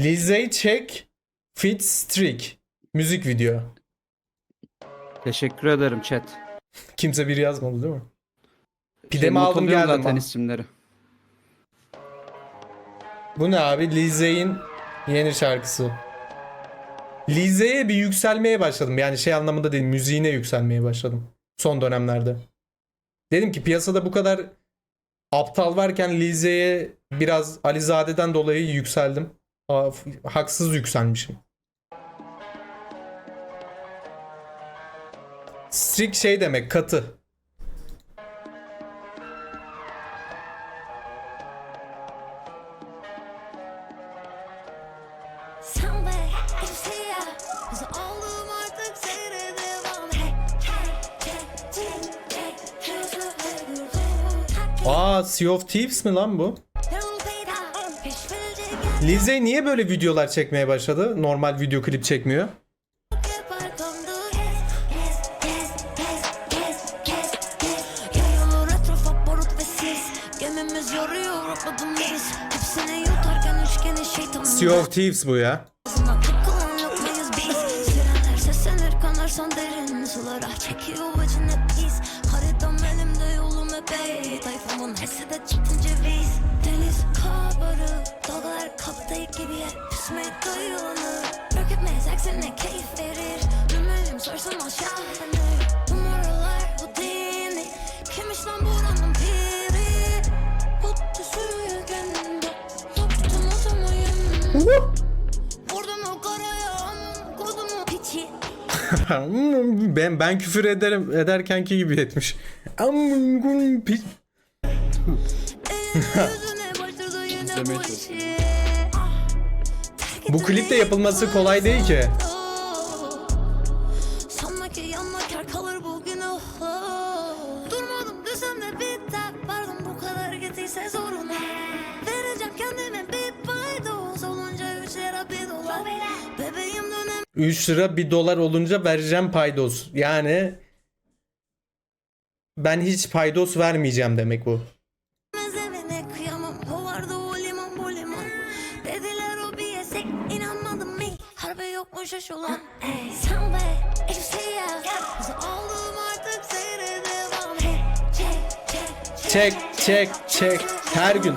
Lizey Check Fit Streak. Müzik video. Teşekkür ederim chat. Kimse bir yazmadı değil mi? Şey, Pidemi not aldım geldim. zaten ha. isimleri. Bu ne abi? Lizey'in yeni şarkısı. Lizey'e bir yükselmeye başladım. Yani şey anlamında değil, müziğine yükselmeye başladım. Son dönemlerde. Dedim ki piyasada bu kadar aptal varken Lizey'e biraz Alizade'den dolayı yükseldim. Haksız yükselmişim. Strict şey demek, katı. Aa, Sea of Thieves mi lan bu? Lizey niye böyle videolar çekmeye başladı? Normal video klip çekmiyor. Sea of Thieves bu ya. Tayfamın hesi de çıktın ceviz Deniz kabarı Dalgalar kapta gibi yer Küsmeye dayanır Fark etmez aksine keyif verir? Rümelim sorsun aşağılanır Numaralar bu dini Kimmiş lan buranın piri Kutlu suyu kendimde Yoktum o zaman yanımda Vurdum o karaya amım kodumu piçi. Ben ben küfür ederim ederkenki gibi etmiş. Amın gun pi- Yüzüne başladı yine İzlemeye bu çalışıyorum. Bu klip de yapılması kolay değil ki. Sanma ki yanma kar kalır bugün oh, oh. Durmadım desem de biter Pardon bu kadar gittiyse zoruna Vereceğim kendime bir Olunca lira bir dolar Bebeğim dönem 3 lira 1 dolar olunca vereceğim paydos. Yani ben hiç paydos vermeyeceğim demek bu. Ey sen be elbise ya Biz oldum artık seyre devam. Çek çek Çek çek çek. Her gün.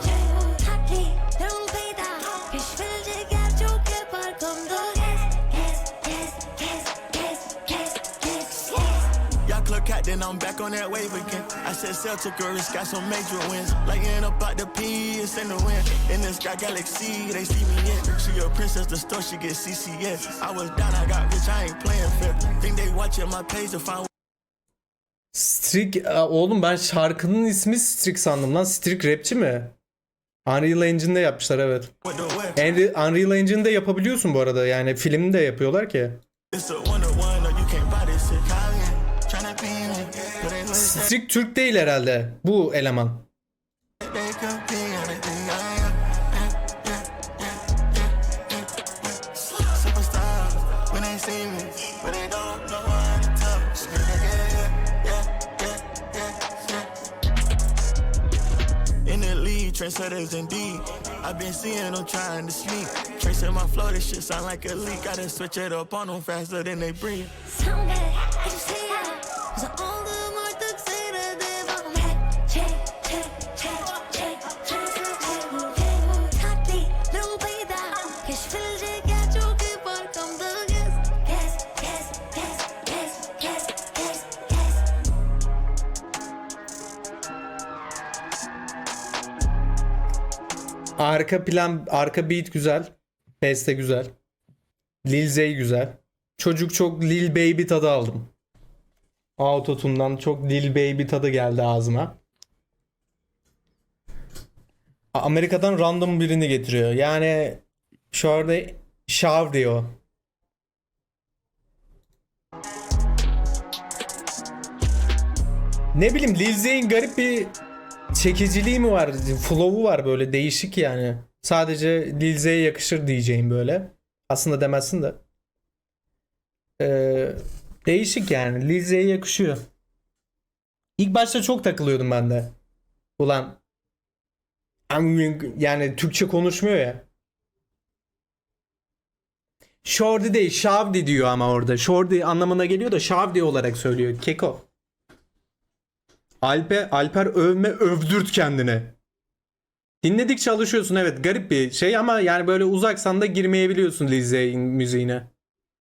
Then I'm back on that wave again. I said, Cell took a risk, got some major wins. Lighting up out the peace in the wind. In the sky galaxy, they see me in. She a princess, the store, she get CCS. I was down, I got rich, I ain't playing fair. Think they watching my page to find Strik oğlum ben şarkının ismi Strik sandım lan. Strik rapçi mi? Unreal Engine'de yapmışlar evet. Unreal Engine'de yapabiliyorsun bu arada. Yani filmini de yapıyorlar ki. Strik Türk değil herhalde. Bu eleman. I trendsetters indeed. I've been seeing them trying to sneak. Tracing my flow, this shit sound like a leak. Gotta switch it up on them faster than they breathe. Sen be elbise Arka plan, arka beat güzel. Beste güzel. Lil Zey güzel. Çocuk çok Lil Baby tadı aldım. Autotune'dan çok Lil Baby tadı geldi ağzıma. Amerika'dan random birini getiriyor. Yani şu anda Shav diyor. Ne bileyim Lil Zey'in garip bir çekiciliği mi var? Flow'u var böyle değişik yani. Sadece Lil Z'ye yakışır diyeceğim böyle. Aslında demezsin de. Ee, değişik yani. Lil Z'ye yakışıyor. İlk başta çok takılıyordum ben de. Ulan yani Türkçe konuşmuyor ya. Shorty değil Şavdi diyor ama orada. Shorty anlamına geliyor da Şavdi olarak söylüyor. Keko. Alpe, Alper övme övdürt kendine. Dinledikçe alışıyorsun evet garip bir şey ama yani böyle uzaksan da girmeyebiliyorsun Lil Z'in müziğine.